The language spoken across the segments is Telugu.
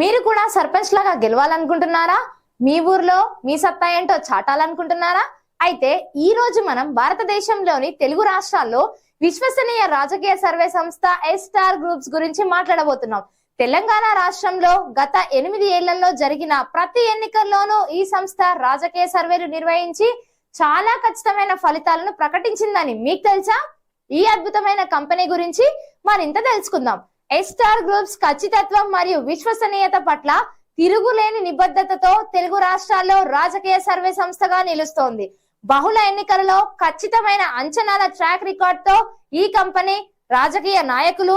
మీరు కూడా సర్పంచ్ లాగా గెలవాలనుకుంటున్నారా? మీ ఊర్లో మీ సత్తా ఏంటో చాటాలనుకుంటున్నారా? అయితే ఈ రోజు మనం భారతదేశంలోని తెలుగు రాష్ట్రాల్లో విశ్వసనీయ రాజకీయ సర్వే సంస్థ ఎస్టార్ గ్రూప్స్ గురించి మాట్లాడబోతున్నాం. తెలంగాణ రాష్ట్రంలో గత ఎనిమిది ఏళ్ళలో జరిగిన ప్రతి ఎన్నికల్లోనూ ఈ సంస్థ రాజకీయ సర్వేలు నిర్వహించి చాలా ఖచ్చితమైన ఫలితాలను ప్రకటించిందని మీకు తెలుసా? ఈ అద్భుతమైన కంపెనీ గురించి మరింత తెలుసుకుందాం. ఎస్టార్ గ్రూప్స్ ఖచ్చితత్వం మరియు విశ్వసనీయత పట్ల తిరుగులేని నిబద్ధతతో తెలుగు రాష్ట్రాల్లో రాజకీయ సర్వే సంస్థగా నిలుస్తోంది. బహుళ ఎన్నికలలో ఖచ్చితమైన అంచనాల ట్రాక్ రికార్డ్తో ఈ కంపెనీ రాజకీయ నాయకులు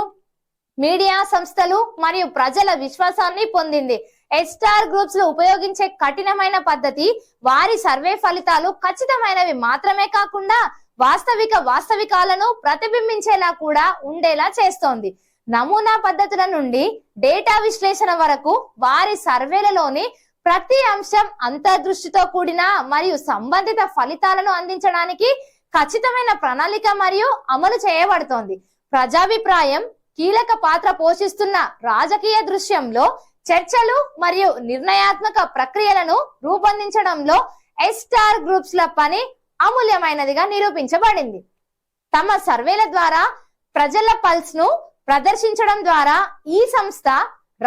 మీడియా సంస్థలు మరియు ప్రజల విశ్వాసాన్ని పొందింది. ఎస్టార్ గ్రూప్స్లో ఉపయోగించే కఠినమైన పద్ధతి వారి సర్వే ఫలితాలు ఖచ్చితమైనవి మాత్రమే కాకుండా వాస్తవిక వాస్తవికాలను ప్రతిబింబించేలా కూడా ఉండేలా చేస్తోంది. నమూనా పద్ధతుల నుండి డేటా విశ్లేషణ వరకు వారి సర్వేలలోని ప్రతి అంశం అంతర్దృష్టితో కూడిన మరియు సంబంధిత ఫలితాలను అందించడానికి ఖచ్చితమైన ప్రణాళిక మరియు అమలు చేయబడుతోంది. ప్రజాభిప్రాయం కీలక పాత్ర పోషిస్తున్న రాజకీయ దృశ్యంలో చర్చలు మరియు నిర్ణయాత్మక ప్రక్రియలను రూపొందించడంలో ఎస్టార్ గ్రూప్స్ ల పని అమూల్యమైనదిగా నిరూపించబడింది. తమ సర్వేల ద్వారా ప్రజల పల్స్ను ప్రదర్శించడం ద్వారా ఈ సంస్థ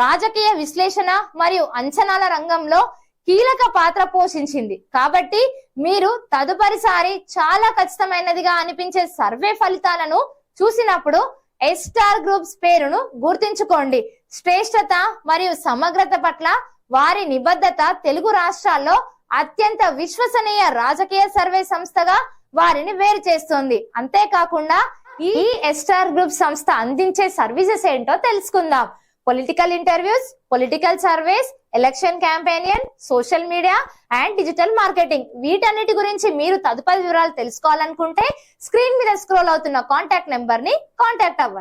రాజకీయ విశ్లేషణ మరియు అంచనాల రంగంలో కీలక పాత్ర పోషించింది. కాబట్టి మీరు తదుపరిసారి చాలా ఖచ్చితమైనదిగా అనిపించే సర్వే ఫలితాలను చూసినప్పుడు ఎస్టార్ గ్రూప్స్ పేరును గుర్తుంచుకోండి. శ్రేష్టత మరియు సమగ్రత పట్ల వారి నిబద్ధత తెలుగు రాష్ట్రాల్లో అత్యంత విశ్వసనీయ రాజకీయ సర్వే సంస్థగా వారిని వేరు చేస్తోంది. అంతేకాకుండా ఈ ఎస్టార్ గ్రూప్ సంస్థ అందించే సర్వీసెస్ ఏంటో తెలుసుకుందాం. Political interviews political surveys election campaigning social media and digital marketing. వీటన్నిటి గురించి మీరు తదుపరి వివరాలు తెలుసుకోవాలనుకుంటే స్క్రీన్ మీద స్క్రోల్ అవుతున్న కాంటాక్ట్ నెంబర్ని కాంటాక్ట్ అవ్వండి.